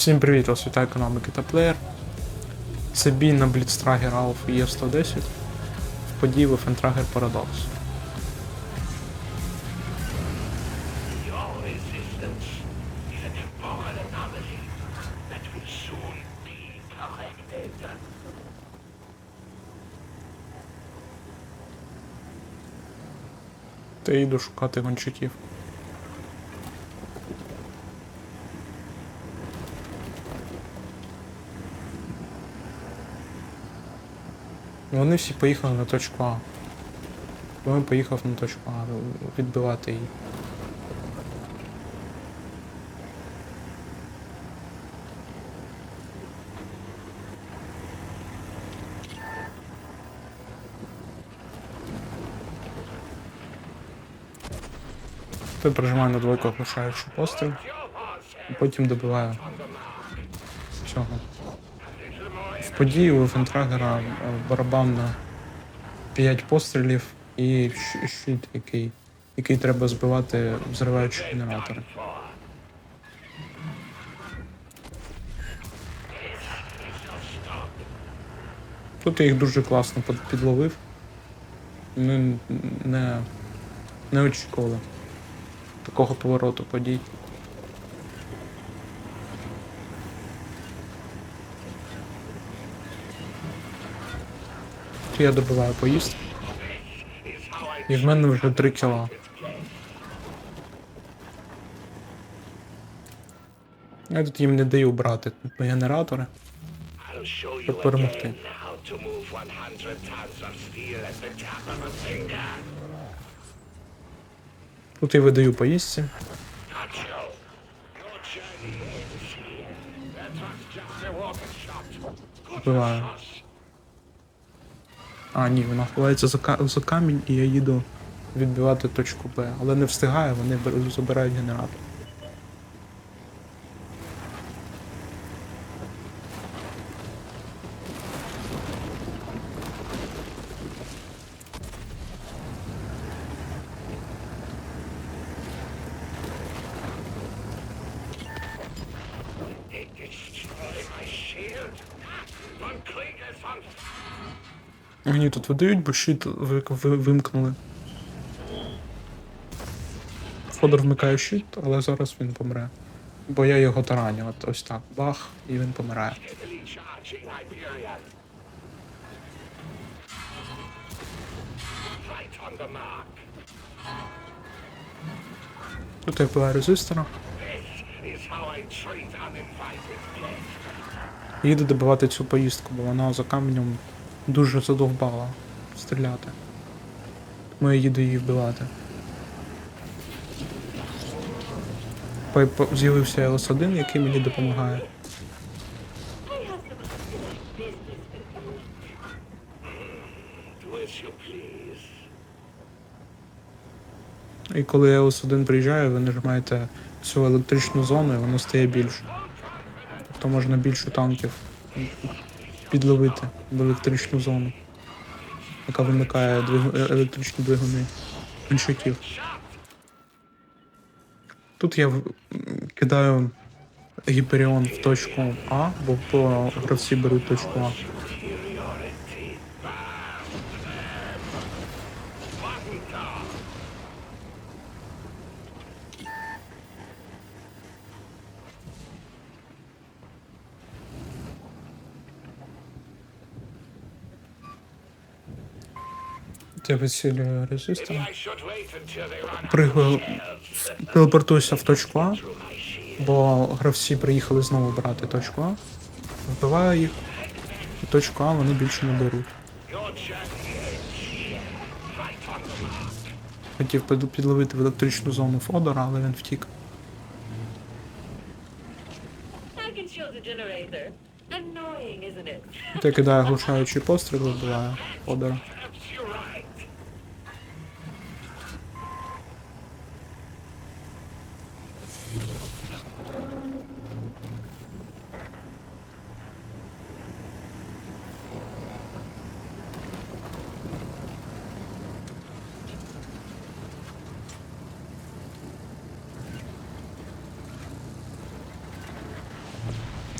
Всім привіт, вас вітає економіки та плеєр. Бій на Бліцтрагер Алф Є110 в події Фентрагер corrected. Та йду шукати гончаків. Вони всі поїхали на точку А. Він поїхав на точку А відбивати її. Той прожимаю на двойку, оглушаючи постріл, потім добиваю цього. Події у Фентрагера е, барабан на 5 пострілів і щит, який, який треба збивати, взриваючи генератори. Тут я їх дуже класно підловив. Ми не, не очікували такого повороту подій. Тут я добиваю поїзд. І в мене вже 3 кіла. Я тут їм не даю брати генератори. Щоб перемогти. again how to move 100 tons of steel at the tap of a finger. Тут я видаю поїздці. Nacho, А, ні, вона ховається за, за камінь і я їду відбивати точку Б. Але не встигаю, вони забирають генератор. Destroy my Мені тут видають, бо щит ви- ви- вимкнули. Фодор вмикає щит, але зараз він помре. Бо я його тараню, от ось так. Бах, і він помирає. Тут я вбиваю резистора. Їду добивати цю поїздку, бо вона за каменем дуже задовбала стріляти. Тому я їду її вбивати. З'явився ЛС-1, який мені допомагає. І коли ЛС-1 приїжджає, ви нажимаєте цю електричну зону і воно стає більше. Тобто можна більше танків підловити в електричну зону, яка вимикає двиг... е- електричні двигуни іншотів. Тут я кидаю гіперіон в точку А, бо гравці беруть точку А. Тут я висілюю резистор. Телепортуюся в точку А, бо гравці приїхали знову брати точку А. Вбиваю їх. І точку А вони більше не беруть. Хотів підловити в електричну зону Фодора, але він втік. Я кидаю глушаючий постріл, вбиваю Фодора.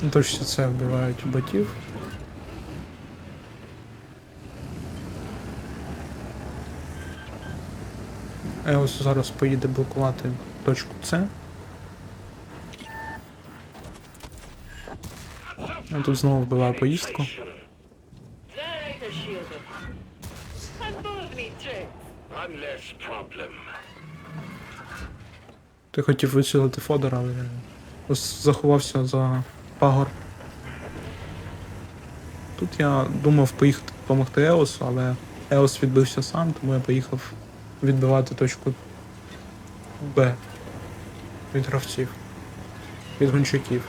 Точно це вбивають ботів. Еос зараз поїде блокувати точку С. Я тут знову вбиваю поїздку. Ти хотів вицілити Фодора, але він заховався за пагор. Тут я думав поїхати допомогти Еосу, але Еос відбився сам, тому я поїхав відбивати точку Б від гравців. Від гончаків.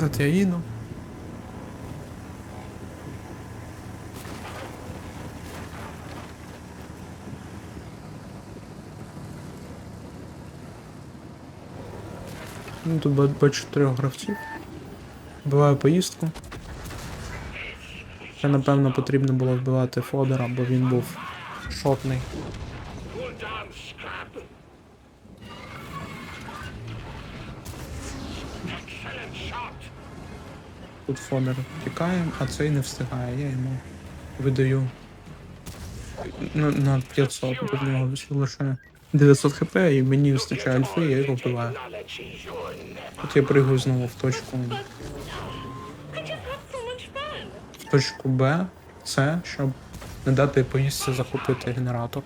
Тут я їду. Ну, тут ба- бачу трьох гравців. Вбиваю поїздку. Ще напевно потрібно було вбивати Фодора, бо він був шотний. Тут Фодор тікає, а цей не встигає. Я йому видаю на, на 500, бо в нього лише 900 хп, і мені вистачає альфи, я його вбиваю. Тут я пригаю знову в точку, в точку Б, С, щоб не дати поїздці захопити генератор.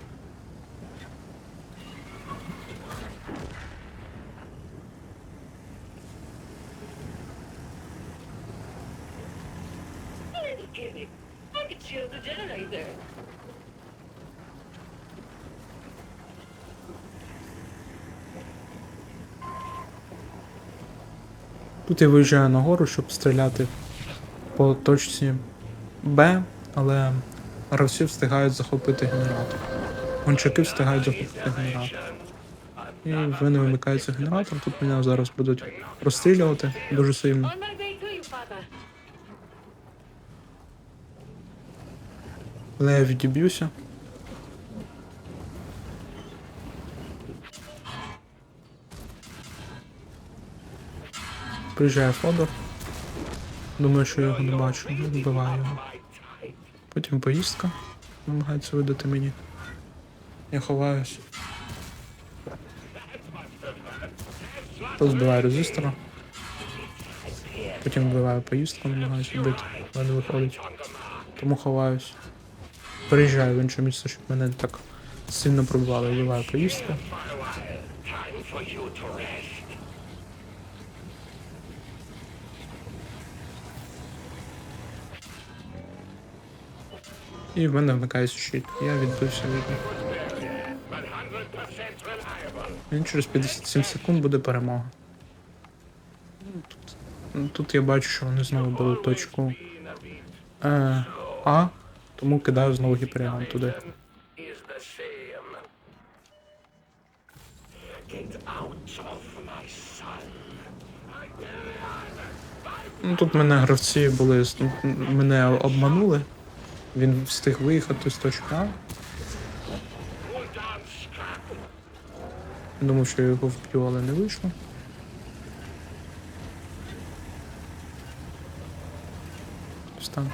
Тут я виїжджаю на гору, щоб стріляти по точці Б, але гравці встигають захопити генератор. Гончаки встигають захопити генератор. І в мене вимикається генератор. Тут мене зараз будуть розстрілювати дуже сильно. Але я відіб'юся. Приїжджає Фодор. Думаю, що я його не бачу. Вбиваю його. Потім поїздка. Намагається видати мені. Я ховаюсь. Тут резистора. Потім вбиваю поїздку, намагаюся вбити, але не виходить. Тому ховаюсь. Переїжджаю в інше місце, щоб мене так сильно пробивали. Вбиваю поїздку. І в мене вмикається щит. Я відбився від них. But 100% reliable. Він через 57 секунд буде перемога. Тут, тут я бачу, що вони знову беруть точку е, А, тому кидаю знову гіперіон туди. Ну тут мене гравці були мене обманули. Він встиг виїхати з точки А. Думав, що я його вб'ю, але не вийшло. Ось так.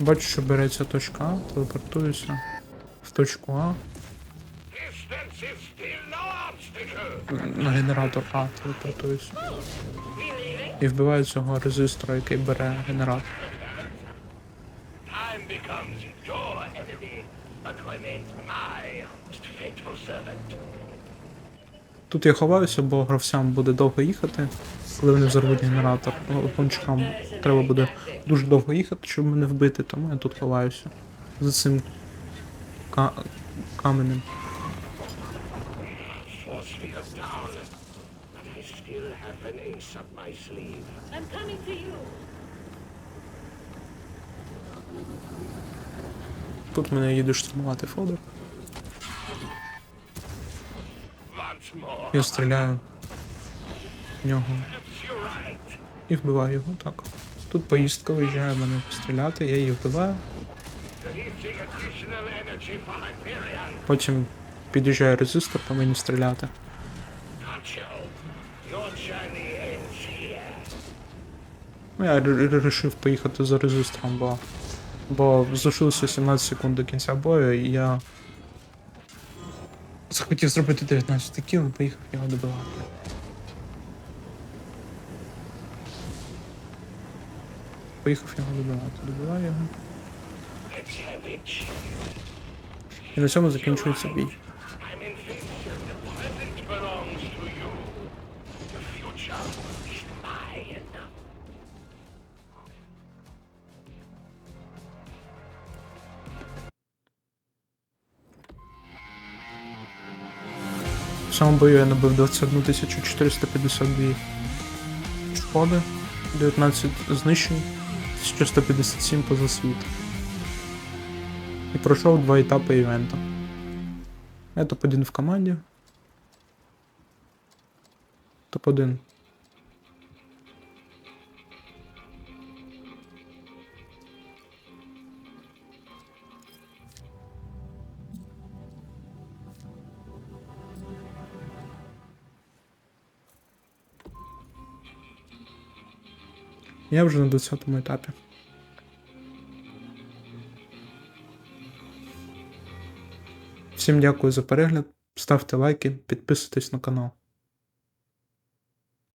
Бачу, що береться точка А, телепортуюся в точку А, на генератор А телепортуюся. І вбиваю цього резистора, який бере генератор. Тут я ховаюся, бо гравцям буде довго їхати, коли вони взорвуть генератор. Гончикам треба буде дуже довго їхати, щоб мене вбити, тому я тут ховаюся. За цим ка- каменем. Still have an ace up my sleeve. I'm coming to you. Тут мене їде штурмувати Фодор. Я стріляю в нього і вбиваю його так. Тут поїздка виїжджає мене стріляти, я її вбиваю. Потім під'їжджає резистор, по мені стріляти. Ну, я вирішив поїхати за резистором, бо. Бо залишилося 17 секунд до кінця бою, і я. Захотів зробити 19 кіл і поїхав його добивати. Поїхав його добивати. Добиваю його. І на цьому закінчується бій. Цьому бою я набив 21 452 шкоди, 19 знищень, 1157 поза світ. І пройшов два етапи івента. Я топ-1 в команді. Топ-1. Я вже на 20 етапі. Всім дякую за перегляд. Ставте лайки, підписуйтесь на канал.